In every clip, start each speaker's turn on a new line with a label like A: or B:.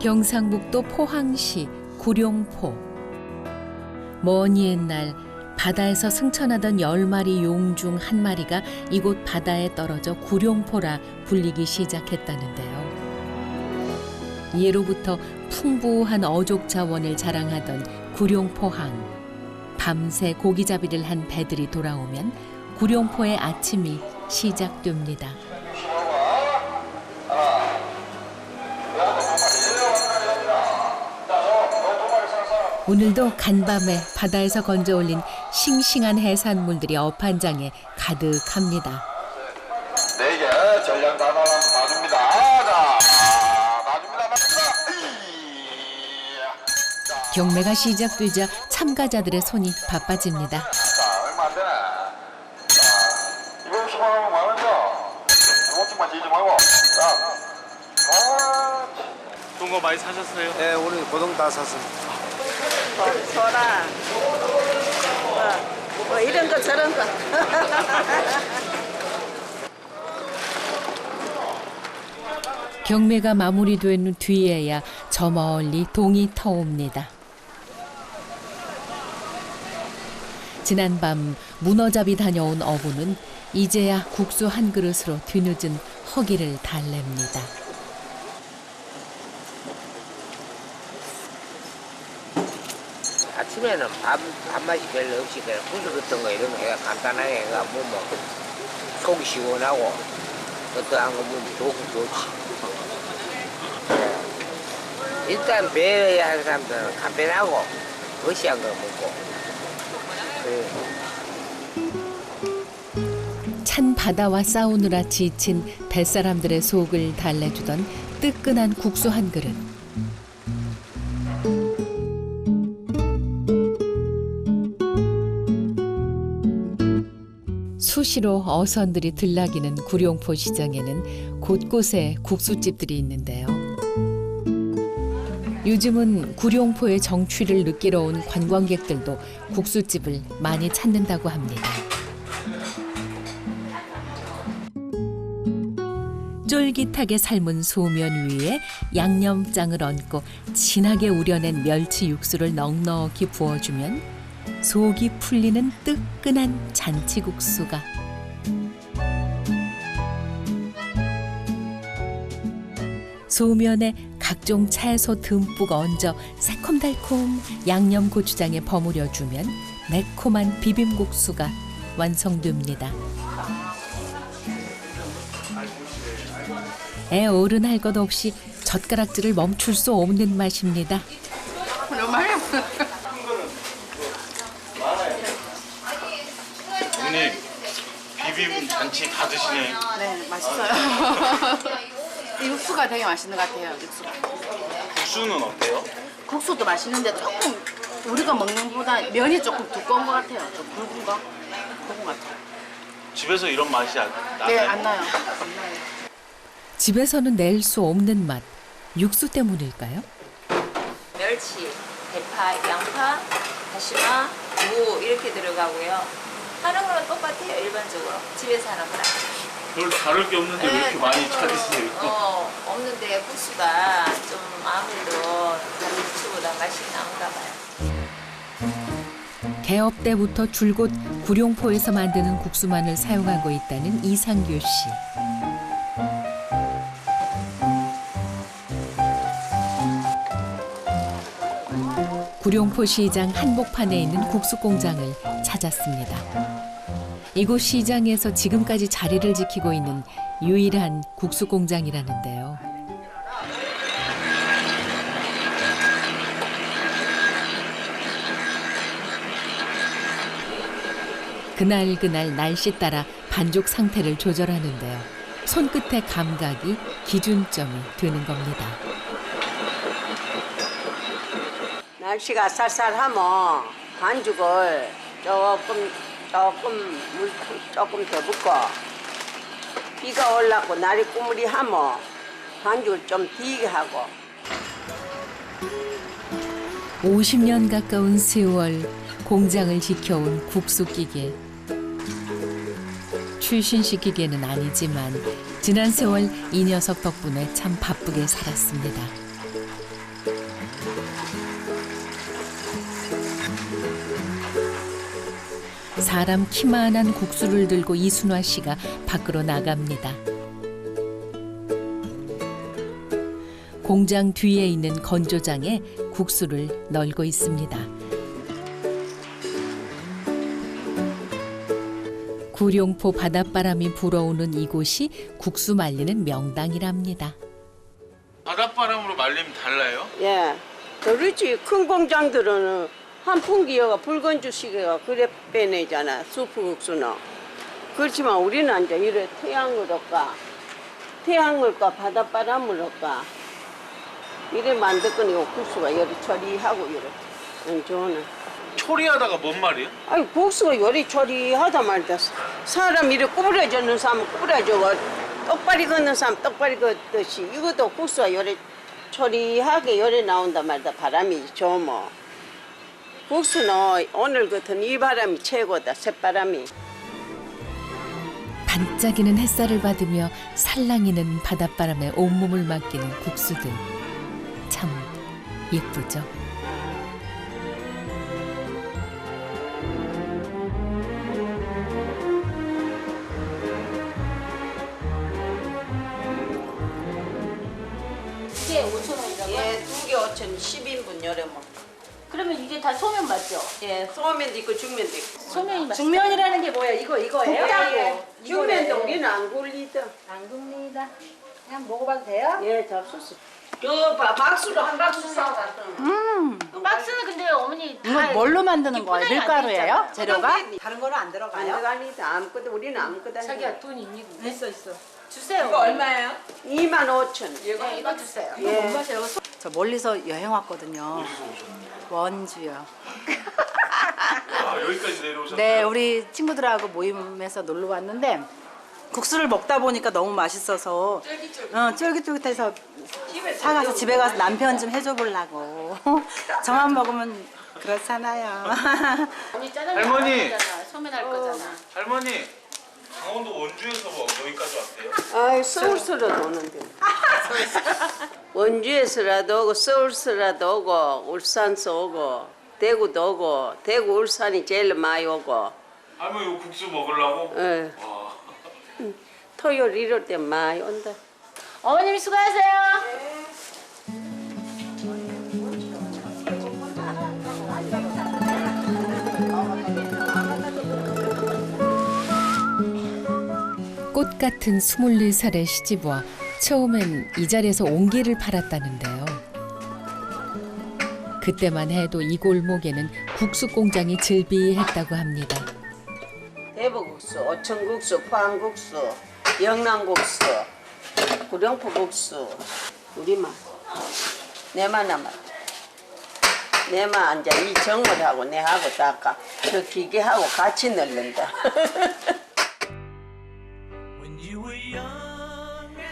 A: 경상북도 포항시 구룡포. 먼 옛날 바다에서 승천하던 열 마리 용 중 한 마리가 이곳 바다에 떨어져 구룡포라 불리기 시작했다는데요. 예로부터 풍부한 어족 자원을 자랑하던 구룡포항. 밤새 고기잡이를 한 배들이 돌아오면 구룡포의 아침이 시작됩니다. 오늘도 간밤에 바다에서 건져 올린 싱싱한 해산물들이 어판장에 가득합니다.
B: 네 개 전량 다 놔- 놔줍니다. 자, 놔줍니다, 놔줍니다. 이야. 자,
A: 경매가 시작되자 참가자들의 손이 바빠집니다.
B: 자, 얼마 안 되네. 자, 이거 10만 원 많은요. 이것만 지지 말고. 자, 아,
C: 좋은 거 많이 사셨어요?
D: 네, 오늘 고동 다 샀습니다.
E: 소라. 뭐, 뭐 이런 거 저런 거.
A: 경매가 마무리된 뒤에야 저 멀리 동이 터옵니다. 지난 밤 문어잡이 다녀온 어부는 이제야 국수 한 그릇으로 뒤늦은 허기를 달랩니다.
F: 아침에는 밥, 밥맛이 별로 없이 그냥 국수 같은 거 이런 거 간단하게 해가 뭐, 뭐 속이 시원하고 어떠한 거뭐 좋고 좋지 예. 일단 배야 하는 사람들은 간편하고 거시한 거 먹고 예.
A: 찬 바다와 싸우느라 지친 뱃사람들의 속을 달래주던 뜨끈한 국수 한 그릇. 수시로 어선들이 들락이는 구룡포 시장에는 곳곳에 국수집들이 있는데요. 요즘은 구룡포의 정취를 느끼러 온 관광객들도 국수집을 많이 찾는다고 합니다. 쫄깃하게 삶은 소면 위에 양념장을 얹고 진하게 우려낸 멸치 육수를 넉넉히 부어주면 속이 풀리는 뜨끈한 잔치국수가 소면에 각종 채소 듬뿍 얹어 새콤달콤 양념 고추장에 버무려 주면 매콤한 비빔국수가 완성됩니다. 애 어른 할 것 없이 젓가락질을 멈출 수 없는 맛입니다.
C: 어머니 비빔 잔치 다 드시네요.
G: 네, 맛있어요. 육수가 되게 맛있는 것 같아요, 육수가.
C: 국수는 어때요?
G: 국수도 맛있는데 조금 우리가 먹는 것보다 면이 조금 두꺼운 것 같아요. 좀 굵은 거. 굵은 것 같아요.
C: 집에서 이런 맛이 안?
G: 네, 안 나요. 안 나요.
A: 집에서는 낼 수 없는 맛. 육수 때문일까요?
H: 멸치, 대파, 양파, 다시마, 무 이렇게 들어가고요. 하는 거는 똑같아요 일반적으로 집에서 하는 거랑.
C: 별 다를 게 없는데 왜 이렇게 많이 찾으세요?
H: 어 없는데 국수가 좀 아무래도 다른 국수보다 맛이 나온가 봐요.
A: 개업 때부터 줄곧 구룡포에서 만드는 국수만을 사용하고 있다는 이상규 씨. 구룡포 시장 한복판에 있는 국수 공장을 찾았습니다. 이곳 시장에서 지금까지 자리를 지키고 있는 유일한 국수 공장이라는데요. 그날 그날 날씨 따라 반죽 상태를 조절하는데요. 손끝의 감각이 기준점이 되는 겁니다.
E: 날씨가 쌀쌀하면 반죽을 조금 조금 물 조금 더 붓고 비가 올라고 날이 꾸무리하면 반죽을 좀 뒤게 하고
A: 50년 가까운 세월 공장을 지켜온 국수 기계. 출신시키기는 아니지만 지난 세월 이 녀석 덕분에 참 바쁘게 살았습니다. 사람 키만한 국수를 들고 이순화 씨가 밖으로 나갑니다. 공장 뒤에 있는 건조장에 국수를 널고 있습니다. 구룡포 바닷바람이 불어오는 이곳이 국수 말리는 명당이랍니다.
C: 바닷바람으로 말리면 달라요?
E: 예. 그렇지. 큰 공장들은 한 풍기가 붉은 주시개가 그래 빼내잖아. 수프국수는. 그렇지만 우리는 이제 이래 태양으로까 태양을까 바닷바람으로까 이래 만들 거니까 국수가 요리 처리하고 이래. 안 좋으나.
C: 초리하다가 뭔 말이에요?
E: 아니 국수가 요리 처리하다 말다 사람 이래 구부러지는 사람 구부러져 똑바리 걷는 사람 똑바리 걷듯이 이것도 국수가 요리 처리하게 요리 나온다 말다 바람이 좋뭐 국수는 오늘 같은 이 바람이 최고다 새바람이
A: 반짝이는 햇살을 받으며 살랑이는 바닷바람에 온몸을 맡기는 국수들. 참 예쁘죠?
G: 이게 5천 원이라고?
E: 예, 두개 5천 10인분 요래 뭐.
G: 그러면 이게 다 소면 맞죠?
E: 예, 소면도 있고 죽면도 있고.
G: 소면이 맞 중면이라는 게 뭐야? 이거 이거예요?
E: 예, 죽면도 우리는 안 굴리다.
G: 안 굽니다. 그냥 먹어봐도 돼요?
E: 예, 잡수스. 저 바- 박수로 한 박수 싸다.
G: 음. 박스는 근데 어머니 다
I: 뭘로 만드는 거예요?
G: 포장이 안돼
I: 밀가루예요? 재료가? 다른 거는
E: 안안
I: 들어가요?
E: 들어가니다. 아무것도 우리는 아무것도 안
G: 자기야 돈 있니? 있어 있어. 주세요.
I: 얼마예요?
E: 2만 5천.
G: 네, 이거 주세요.
E: 예.
G: 이거 못 마셔요. 소-
I: 저 멀리서 여행 왔거든요. 원주요.
C: 아 여기까지 내려오셨어요?
I: 네, 우리 친구들하고 모임에서 놀러 왔는데 국수를 먹다 보니까 너무 맛있어서 어, 쫄깃쫄깃해서 사가서 집에 가서 남편 좀 해줘 보려고. 저만 먹으면 그렇잖아요.
G: 언니 짜장면
C: 할머니!
G: 할 거잖아. 소면 할 거잖아.
C: 할머니 강원도 원주에서 뭐 여기까지 왔대요?
E: 아이 서울서라도 오는데. 원주에서라도 오고 서울서라도 오고 울산서 오고 대구도 오고 대구 울산이 제일 많이 오고.
C: 할머니 이거 국수 먹으려고?
E: 예.
C: 와.
E: 토요일 이럴 때 많이 온다.
G: 어머님 수고하세요.
A: 꽃 같은 24살의 시집와 처음엔 이 자리에서 옹기를 팔았다는데요. 그때만 해도 이 골목에는 국수 공장이 즐비했다고 합니다.
E: 대구국수, 오천국수, 포항국수, 영남국수, 구룡포국수 우리만 내만 남았. 내만 이제 이 정을하고 내하고 다저 기계하고 같이 넣는다.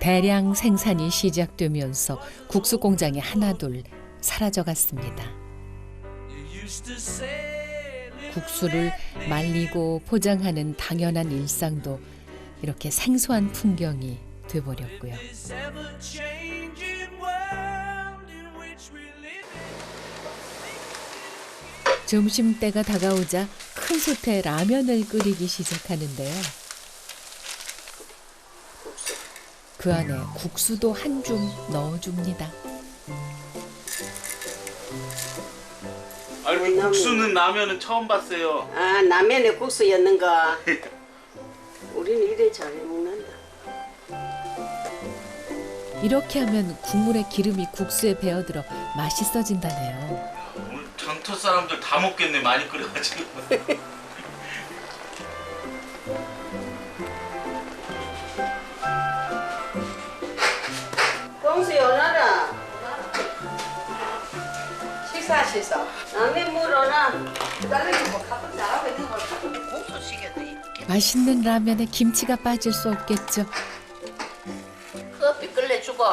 A: 대량 생산이 시작되면서 국수 공장이 하나둘 사라져 갔습니다. 국수를 말리고 포장하는 당연한 일상도 이렇게 생소한 풍경이 돼버렸고요. 점심때가 다가오자 큰 솥에 라면을 끓이기 시작하는데요. 그 안에 국수도 한 줌 넣어줍니다.
C: 아 이렇게 국수는 라면은 처음 봤어요.
E: 아 라면에 국수 였는가? 우리는 이래 잘 먹는다.
A: 이렇게 하면 국물의 기름이 국수에 배어들어 맛있어진다네요.
C: 오늘 장터 사람들 다 먹겠네 많이 끓여가지고.
E: 식사 식사. 라면 물어라.
A: 맛있는 라면에 김치가 빠질 수 없겠죠.
J: 커피 끓여 주고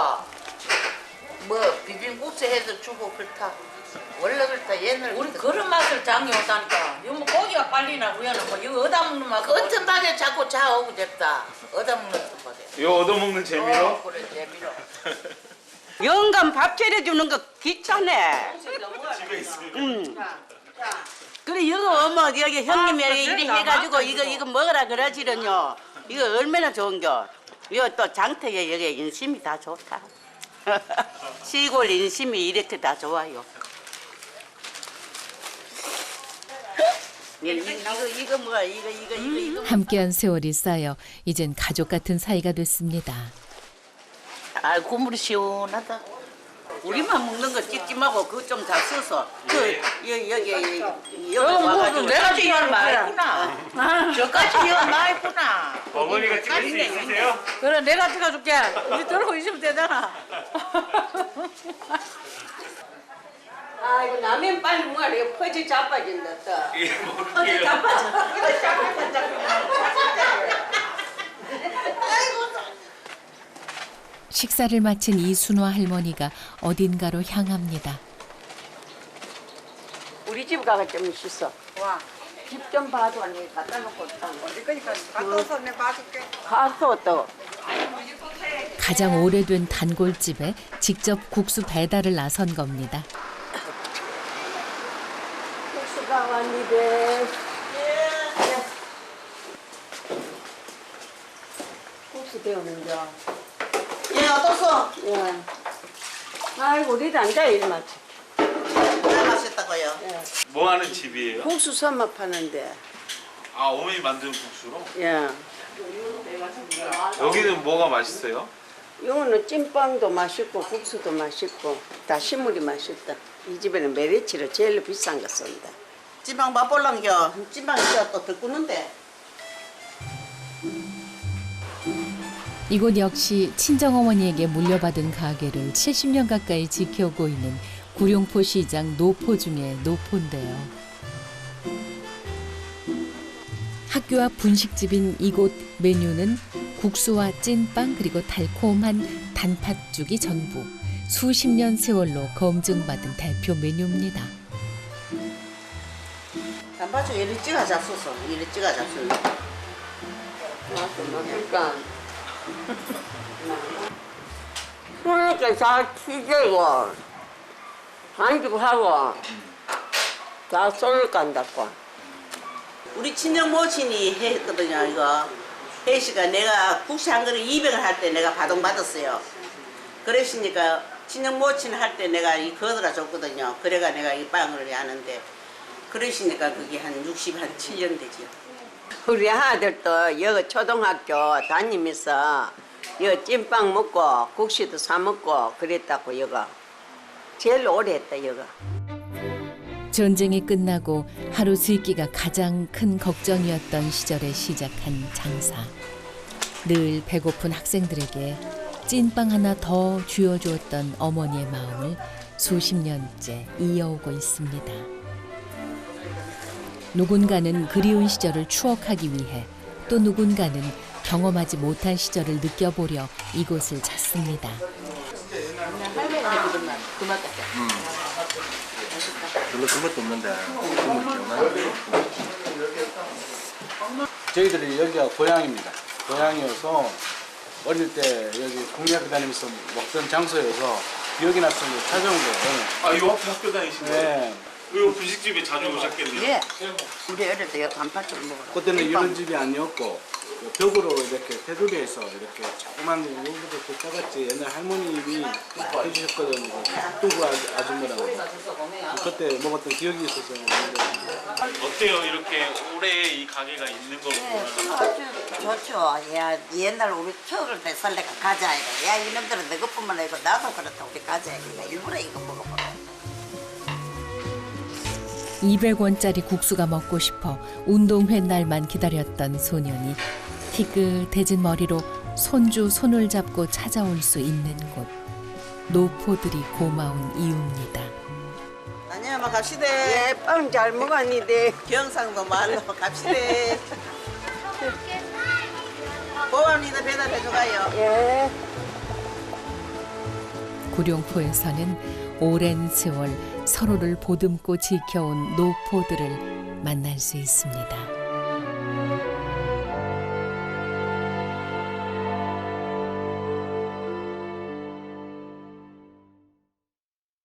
J: 뭐 비빔국수 해서 주고 그렇다 원래 그렇다 옛날 우리 그런 맛을 장이 오다니까 이거 뭐 고기가 빨리나 우연은 뭐 이거 얻어 먹는 맛 어떤 방에 자꾸 자오고 됐다 얻어 먹는 거 보세
C: 이거 얻어먹는 재미로?
J: 어, 그래 재미로
E: 영감 밥 차려주는 거 귀찮네.
C: 집에 있으면.
E: 응.
J: 그래 이거 엄마 여기 형님이 이래 해가지고 이거 이거 먹으라 그러지는요. 이거 얼마나 좋은겨. 이거 또 장터에 여기 인심이 다 좋다. 시골 인심이 이렇게 다 좋아요. 이거 이거 이거 뭐야 이거 이거 이거 이거
A: 함께한 세월이 쌓여 이젠 가족 같은 사이가 됐습니다.
J: 아 국물이 시원하다. 우리만 먹는 거 찍지 말고 그거 좀 다 써서 그 여기 여기 여기 여기 와가지고 내가 찍는 말구나. 저까지 이거 말구나.
C: 어머니가 찍을 수 있으세요?
J: 그래 내가 찍어줄게. 우리 들고 있으면 되잖아.
E: 아 이거 라면 빨리 먹어라 이거 퍼지 자빠진다 또 퍼지 자빠져 이거 자빠져 자빠져
A: 식사를 마친 이순화 할머니가 어딘가로 향합니다.
E: 우리 집 가가 좀 씻어
J: 와.
E: 집 좀 봐줘 언니 갖다 놓고 있다
J: 그러니까 가까워서 내가 봐줄게.
E: 가서 또
A: 가장 오래된 단골집에 직접 국수 배달을 나선 겁니다.
E: 국수가 왔는데 국수 데우는
J: 겨얘 어떻소?
E: 예. 아이고 우리도 앉아 일 마치
J: 잘 마셨다고요.
C: 뭐 하는 집이에요?
E: 국수 선마 파는데
C: 아 어머니 만든 국수로?
E: 예.
C: 여기는 뭐가 맛있어요?
E: 이거는 찐빵도 맛있고 국수도 맛있고 다시물이 맛있다. 이 집에는 메리치를 제일 비싼 거 쓴다.
J: 찐빵 맛볼란겨. 찐빵 있어 또 들꾸는데.
A: 이곳 역시 친정어머니에게 물려받은 가게를 70년 가까이 지켜오고 있는 구룡포 시장 노포 중의 노포인데요. 학교 앞 분식집인 이곳 메뉴는 국수와 찐빵 그리고 달콤한 단팥죽이 전부 수십 년 세월로 검증받은 대표 메뉴입니다.
J: 단팥죽 이리 찍어 잡수소. 이리 찍어 잡수.
E: 맛있까. 그러니까 잘 튀기고 반죽하고 다 쏠 간다고.
J: 우리 친정 모친이 했거든요 이거. 혜씨가 내가 국시 한 그릇 200을 할 때 내가 바동 받았어요. 그랬으니까 친정 모친 할 때 내가 이 거들어 줬거든요. 그래가 내가 이 빵을 하는데 그러시니까 그게 한 60, 한 7년 되지요.
E: 우리 아들도 여기 초등학교 다니면서 여 찐빵 먹고 국수도 사 먹고 그랬다고 여가 제일 오래 했다 여가.
A: 전쟁이 끝나고 하루 세 끼가 가장 큰 걱정이었던 시절에 시작한 장사. 늘 배고픈 학생들에게 찐빵 하나 더 쥐어주었던 어머니의 마음을 수십 년째 이어오고 있습니다. 누군가는 그리운 시절을 추억하기 위해 또 누군가는 경험하지 못한 시절을 느껴보려 이곳을 찾습니다.
D: 별로 그것도 없는데 기억나요? 저희들이 여기가 고향입니다. 고향이어서 어릴 때 여기 국내학교 다니면서 먹던 장소여서 기억이 나서 찾아온 거예요.
C: 앞에 학교 다니신 거예요?
D: 네.
C: 이 분식집에 자주 오셨겠네요?
J: 예. 우리 어릴 때 단팥죽 먹어라.
D: 그때는 이런 집이 아니었고 벽으로 이렇게 테두리에서 이렇게 조그만 더 작았지 옛날 할머님이 해주셨거든요. 뚱구 아줌마라고. 그때 먹었던 기억이 있어서
C: 어때요? 이렇게 오래 이 가게가 있는 거 보면
J: 아주 좋죠. 야, 옛날 우리 추억을 되살래가 가자. 이거. 야, 이놈들은 내 것뿐만 아니고 나도 그렇다. 우리 가자. 이거. 일부러 이거 먹어보라.
A: 200원짜리 국수가 먹고 싶어 운동회 날만 기다렸던 소년이 티끌대진 머리로 손주 손을 잡고 찾아올 수 있는 곳. 노포들이 고마운 이유입니다.
J: 아니야, 뭐 갑시다.
E: 예, 빵 잘 먹었는데
J: 경상도 말로 갑시다. 고맙니다. 배달해 줘가요.
E: 예.
A: 구룡포에서는 오랜 세월 서로를 보듬고 지켜온 노포들을 만날 수 있습니다.